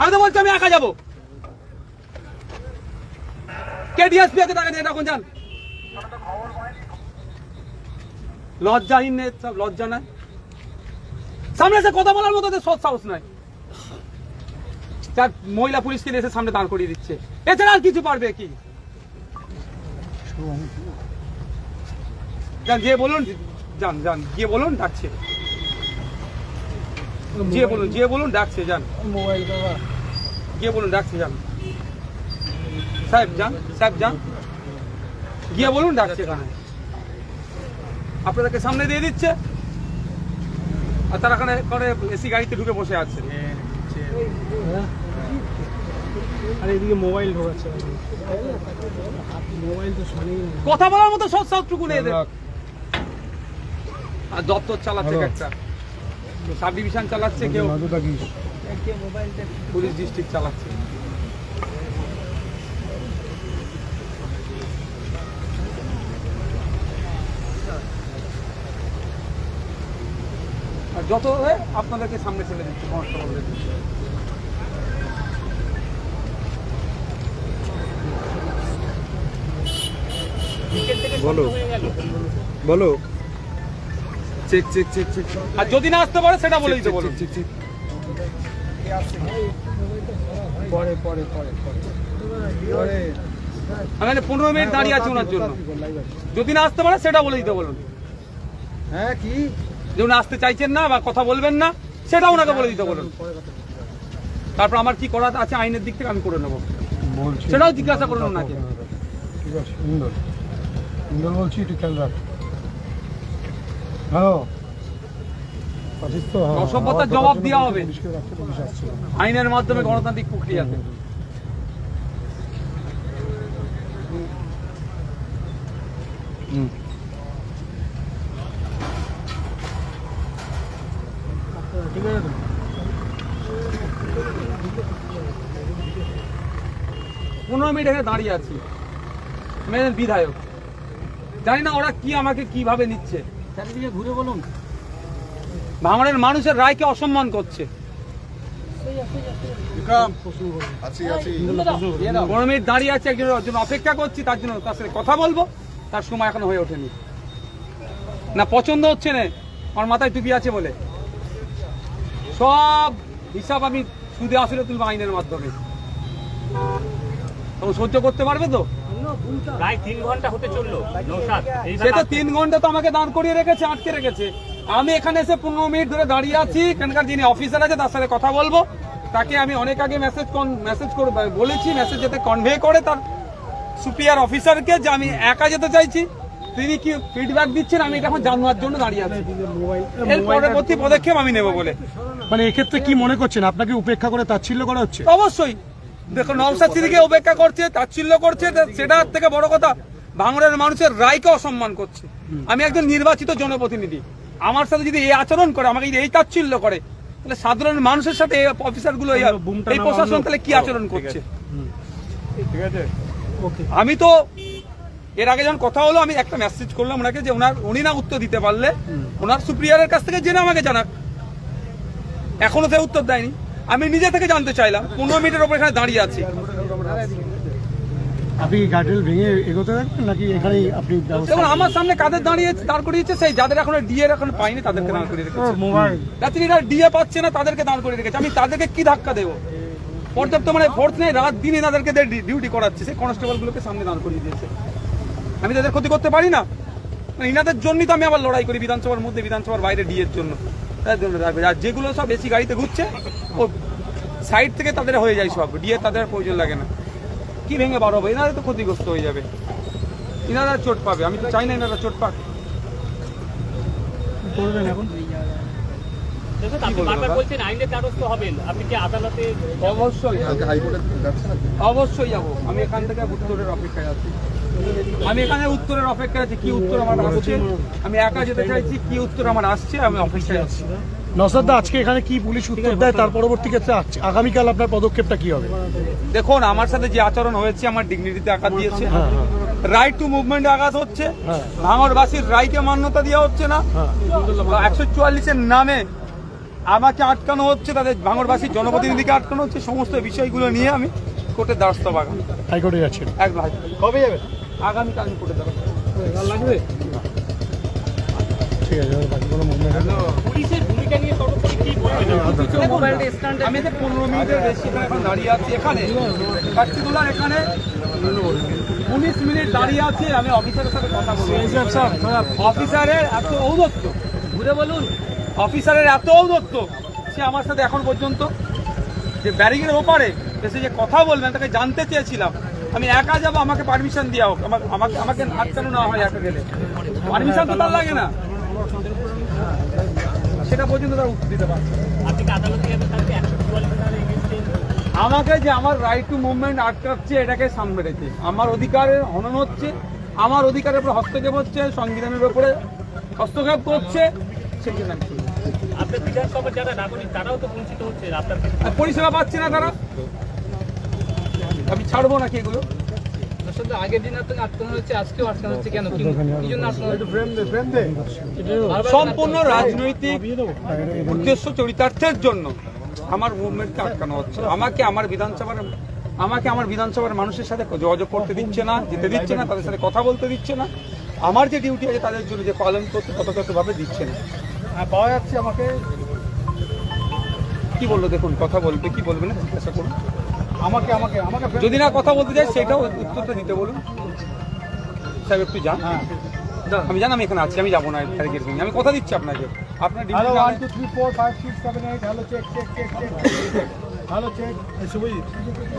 আমি তো বলছি আমি একা যাব। কে ডিএসপি আছে টাকা দিয়ে তখন যান। লজ্জাহীন সব লজ্জা নাই। সামনে এসে কথা বলার মতো সৎ সাহস নাই। যার মহিলা পুলিশকে এসে সামনে দাঁড় করিয়ে দিচ্ছে। এছাড়া আর কিছু পারবে কি? যান, গিয়ে বলুন, যান যান, গিয়ে বলুন, ডাকছে। গিয়ে বলুন গিয়ে বলুন ডাকছে যান। মোবাইল গিয়ে বলুন ডাকছে যান। সাহেব যান সাহেব যান। গিয়ে বলুন ডাকছে এখানে। আপনাদেরকে সামনে দিয়ে দিচ্ছে। আর তারা এখানে করে এসি গাড়িতে ঢুকে বসে আছে। আর এদিকে মোবাইল ঢোকাচ্ছে। মোবাইল তো শুনেই কথা বলার মতো সৎ সবটুকু নেই এদের। আর দপ্তর চালাচ্ছে একটা। সাব ডিভিশন চালাচ্ছে কেউ? পুলিশ ডিস্ট্রিক্ট চালাচ্ছে। আর যত হয়ে আপনাদেরকে সামনে ছেড়ে দিচ্ছে কনস্টেবলদের বলো। বলো। চেক চেক চেক চেক আর যদি না আসতে পারে সেটা বলে দিতে বলুন। চেক চেক পরে পরে পরে পরে। আমি পনেরো মিনিট দাঁড়িয়ে আছি ওনার জন্য। যদি না আসতে পারে সেটা বলে দিতে বলুন। হ্যাঁ কি? যে উনি আসতে চাইছেন না বা কথা বলবেন না সেটা ওনাকে বলে দিতে বলুন। তারপর আমার কি করা আছে আইনের দিক থেকে আমি করে নেব। সেটাও জিজ্ঞাসা করুন ওনাকে। সুন্দর সুন্দর বলছি একটু খেয়াল রাখ হ্যালো আছিস তো হ্যাঁ অসভ্যতার জবাব দেওয়া হবে। আইনের মাধ্যমে গণতান্ত্রিক প্রক্রিয়াতে। হুম ঠিক আছে। পনেরো মিনিট এখানে দাঁড়িয়ে আছি। মেন বিধায়ক। জানি না ওরা কি আমাকে কীভাবে নিচ্ছে। চারিদিকে ঘুরে বলুন। ভাঙড়ের মানুষের রায়কে অসম্মান করছে। পনেরো মিনিট দাঁড়িয়ে আছে একজনের জন্য অপেক্ষা করছি তার জন্য তার সাথে কথা বলব। তার সময় এখনও হয়ে ওঠেনি। না পছন্দ হচ্ছে না আমার মাথায় টুপি আছে বলে। সব হিসাব আমি সুদে আসলে তুলবো আইনের মাধ্যমে। তখন সহ্য করতে পারবে তো? প্রায় তিন ঘণ্টা হতে চলল সে তো তিন ঘণ্টা তো আমাকে দাঁড় করিয়ে রেখেছে আটকে রেখেছে। আমি এখানে এসে পনেরো মিনিট ধরে দাঁড়িয়ে আছি। এখানকার যিনি অফিসার আছে তার সাথে কথা বলব। তাকে আমি অনেক আগে মেসেজ মেসেজ করে বলেছি মেসেজ যাতে কনভে করে তার সুপিরিয়ার অফিসারকে যে আমি একা যেতে চাইছি। তিনি কি ফিডব্যাক দিচ্ছেন? আমি এটা এখন জানার জন্য দাঁড়িয়ে আছি। এর পরবর্তী পদক্ষেপ আমি নেব বলে। মানে এক্ষেত্রে কি মনে করছেন? আপনাকে উপেক্ষা করে তাচ্ছিল্য করা হচ্ছে? অবশ্যই। দেখুন নওসাদ সিদ্দিকে উপেক্ষা করছে তাচ্ছিল্য করছে তা সেটার থেকে বড় কথা বাংলার মানুষের রায়কে অসম্মান করছে। আমি একজন নির্বাচিত জনপ্রতিনিধি। আমার সাথে যদি এই আচরণ করে আমাকে যদি এই তাচ্ছিল্য করে তাহলে সাধারণ মানুষের সাথে এই অফিসারগুলো এই এই প্রশাসন তাহলে কি আচরণ করছে? ঠিক আছে। ওকে। আমি তো এর আগে যখন কথা হলো আমি একটা মেসেজ করলাম ওনাকে যে ওনার উনি না উত্তর দিতে পারলে ওনার সুপ্রিয়ারের কাছ থেকে জেনে আমাকে জানাক। এখনও সে উত্তর দেয়নি। আমি নিজে থেকে জানতে চাইলাম পনেরো মিনিটের ওপর এখানে দাঁড়িয়ে আছি। আপনি গার্ডেল ভেঙে এগোতে থাকবেন নাকি এখানেই আপনি দেখুন আমার সামনে কাদের দাঁড়িয়ে দাঁড় করিয়েছে সেই যাদের এখন পাইনি তাদেরকে দাঁড় করিয়ে রেখেছে। মোবাইল। ডিএ পাচ্ছে না তাদেরকে দাঁড় করিয়ে রেখেছে। আমি তাদেরকে কি ধাক্কা দেবো? পর্যাপ্ত মানে ফোর্স নেই রাত দিনে তাদেরকে ডিউটি করাচ্ছে। সেই সামনে দাঁড় করিয়ে দিয়েছে। আমি তাদের ক্ষতি করতে পারি না? মানে ইনাদের জন্যই তো আমি আবার লড়াই করি বিধানসভার মধ্যে বিধানসভার বাইরে ডিএর জন্য। রাখবে। আর যেগুলো সব বেশি গাড়িতে ঘুরছে ও সাইড থেকে তাদের হয়ে যায় সব। ডিএ তাদের আর প্রয়োজন লাগে না। কি ভেঙে বার হবে? এনারা তো ক্ষতিগ্রস্ত হয়ে যাবে। এনারা চোট পাবে। আমি তো চাই না এনারা চোট পাক। করবেন এখন। নৌসাদ, আপনি বলব বারবার দাদা? বলছেন আইনের দ্বারস্থ হবেন। আপনি কি আদালতে অবশ্যই অবশ্যই যাব। আমি এখান থেকে উত্তরের অপেক্ষায় আছি। আমি এখানে উত্তরের অপেক্ষায় আছি কি উত্তর আমার আসছে? আমি একা যেতে চাইছি কি উত্তর আমার আসছে আমি অপেক্ষায় আছি। নসাদা আজকে এখানে কি পুলিশ উত্তর দেয় তার পরবর্তী ক্ষেত্রে আগামীকাল আপনার পদক্ষেপটা কি হবে? দেখুন আমার সাথে যে আচরণ হয়েছে আমার ডিগনিটিতে আঘাত দিয়েছে। রাইট টু মুভমেন্ট আঘাত হচ্ছে। হ্যাঁ। ভাঙরবাসীর রায়কে মান্যতা দেওয়া হচ্ছে না। হ্যাঁ। একশো চুয়াল্লিশের নামে আমাকে আটকানো হচ্ছে তাদের ভাঙরবাসীর জনপ্রতিনিধিকে আটকানো হচ্ছে সমস্ত বিষয়গুলো নিয়ে আমি কোর্টের দ্বারস্থ বাগান। হাইকোর্টে যাচ্ছেন। একদম কবে যাবে আগামীকাল আমি কোর্টে দ্বারস্থ লাগবে? ঠিক আছে এবার বাকি কোনো পুলিশের ভূমিকা নিয়ে সর্বোপরি কি বলবেন আমি যে পনেরো মিনিটের বেশি এখন দাঁড়িয়ে আছি এখানে। পার্টিকুলার এখানে। উনিশ মিনিট দাঁড়িয়ে আছি আমি অফিসারের সাথে কথা বলব। অফিসারের এত ঔদত্ত। ঘুরে বলুন। অফিসারের এত ঔদত্ত সে আমার সাথে এখন পর্যন্ত। যে ব্যারিকেডের ওপারে এসে যে কথা বলবেন তাকে জানতে চেয়েছিলাম। আমি একা যাব আমাকে পারমিশন দেওয়া হোক আমাকে আমাকে আটকানো না হয় একা গেলে? পারমিশন তো তার লাগে না। সেটা পর্যন্ত তারা উত্তর দিতে পারছে আমাকে যে আমার রাইট টু মুভমেন্ট আটকাচ্ছে এটাকে সামনে রেখে। আমার অধিকারের হনন হচ্ছে আমার অধিকারের উপর হস্তক্ষেপ হচ্ছে সংবিধানের উপরে হস্তক্ষেপ করছে সেই জন্য পরিষেবা পাচ্ছে না তারা। আমি ছাড়বো নাকি এগুলো? আগের দিন আটকানো হচ্ছে আজকেও আটকানো হচ্ছে কেন? কি জন্য সম্পূর্ণ রাজনৈতিক উদ্দেশ্য চরিতার্থের জন্য আমার মুভমেন্টকে আটকানো হচ্ছে। আমাকে আমার বিধানসভার আমাকে আমার বিধানসভার মানুষের সাথে যোগাযোগ করতে দিচ্ছে না যেতে দিচ্ছে না তাদের সাথে কথা বলতে দিচ্ছে না। আমার যে ডিউটি আছে তাদের জন্য যে পালন করতে তথাযথভাবে দিচ্ছে না। পাওয়া যাচ্ছে আমাকে। কি বলল দেখুন কথা বলবে কি বলবে না জিজ্ঞাসা করুন। আমাকে আমাকে আমাকে যদি না কথা বলতে চাই সেটাও উত্তরটা দিতে বলুন। সাহেব একটু যান। আমি জানি আমি এখানে আছি আমি যাব না তারিখের দিন। আমি কথা দিচ্ছি আপনাকে। আপনার ডিউটি না হলে-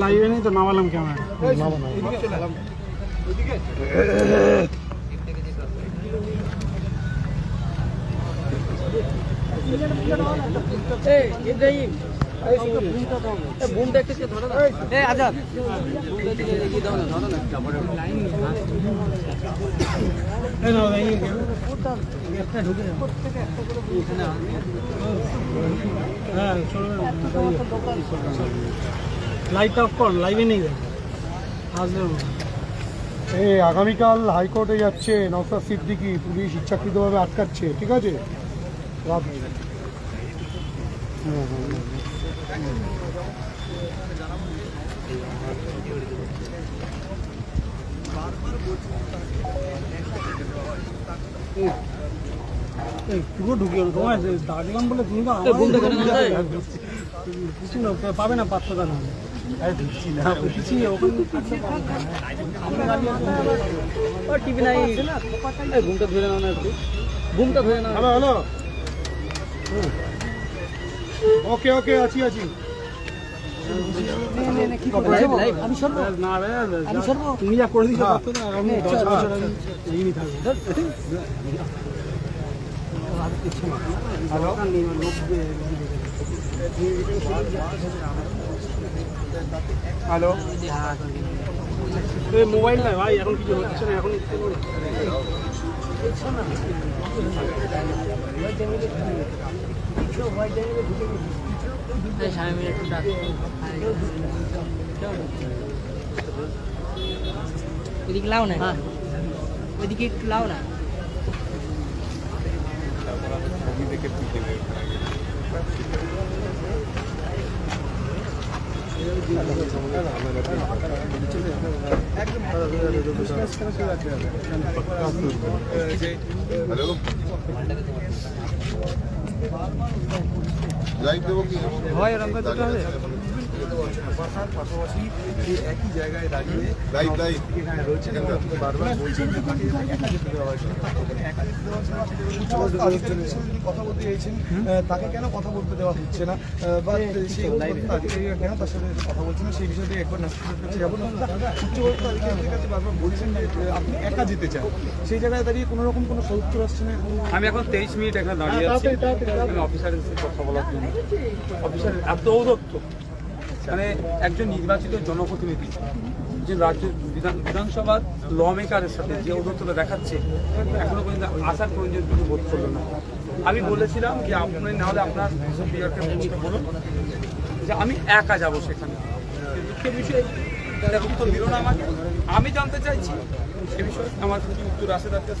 লাইভে নেই তো নামালাম ক্যামেরা বোনটা একটু ধরো না এই আজাদ বোনটা একটু এগিয়ে দাও না। ধরো না হ্যাঁ লাইট অফ কর লাইভে নেই আসবে এই আগামীকাল হাইকোর্টে যাচ্ছে নওসাদ সিদ্দিকি পুলিশ ইচ্ছাকৃতভাবে আটকাচ্ছে ঠিক আছে? রাত হুম, হুম, তোমার দাঁড়িলাম বলে তুমি তো আমার বোনটা কেন না যায়? কিছু না পাবে না পাত্রটা না আরে ঢুকছি না ঢুকছি ও টিভি নাই এই ঘুমটা ধরে নাও না একটু ঘুমটা ধরে নাও হ্যালো হ্যালো ওকে ওকে আছি আছি। লাইভ লাইভ আমি সরবো না রে আমি সরবো তুমি যা করে দিছো পারতো না আগামী দশ বছর আগে এই থাকবে হ্যালো মোবাইল নাই ভাই এখন কিছু হচ্ছে না এখন ডাক ওইদিকে লাও না ওইদিকে একটু লাও না হ্যালো লাইভ দেবো কি? হয় এরকম পাশাপাশি এই একই জায়গায় দাঁড়িয়ে রয়েছে বারবার বলছেন যে তাকে যেতে দেওয়া হয়েছে কথা বলতে চাইছেন তাকে কেন কথা বলতে দেওয়া হচ্ছে না বা সেই আধিকারিকরা কেন তার সাথে কথা বলছে না সেই বিষয়টি একবার নাস্তিকের কাছে যাব না উচ্চপদস্থ আধিকারিকের কাছে বারবার বলছেন যে আপনি একা যেতে চান সেই জায়গায় দাঁড়িয়ে কোনো রকম কোনো সৌত্র আসছে না আমি এখন তেইশ মিনিট এখানে দাঁড়িয়ে আছি। আমি অফিসারের সাথে কথা বলার জন্য। অফিসারের এত ঔরত্ব মানে একজন নির্বাচিত জনপ্রতিনিধি, যে রাজ্য বিধান বিধানসভার ল মেকারের সাথে যে ঔরত্বটা দেখাচ্ছে, এখনও পর্যন্ত আসার পর্যন্ত বোধ করল না। আমি বলেছিলাম যে আপনি নাহলে আপনার সুপ্রিয়রকে বলুন যে আমি একা যাব সেখানে। দুঃখের বিষয় তারা উত্তর দিল না আমাকে। আমি জানতে চাইছি, সে বিষয়ে আমার কিছু উত্তর আসে তার কাছ?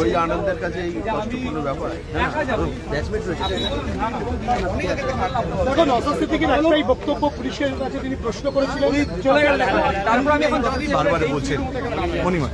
ওই আনন্দের কাছে এই কষ্টপূর্ণ ব্যাপার। ব্যাচমেট রয়েছে। দেখো একটাই বক্তব্য পুলিশের কাছে তিনি প্রশ্ন করেছিলেন চলে গেল তারপর আমি এখন বারবার বলছেন মণিমা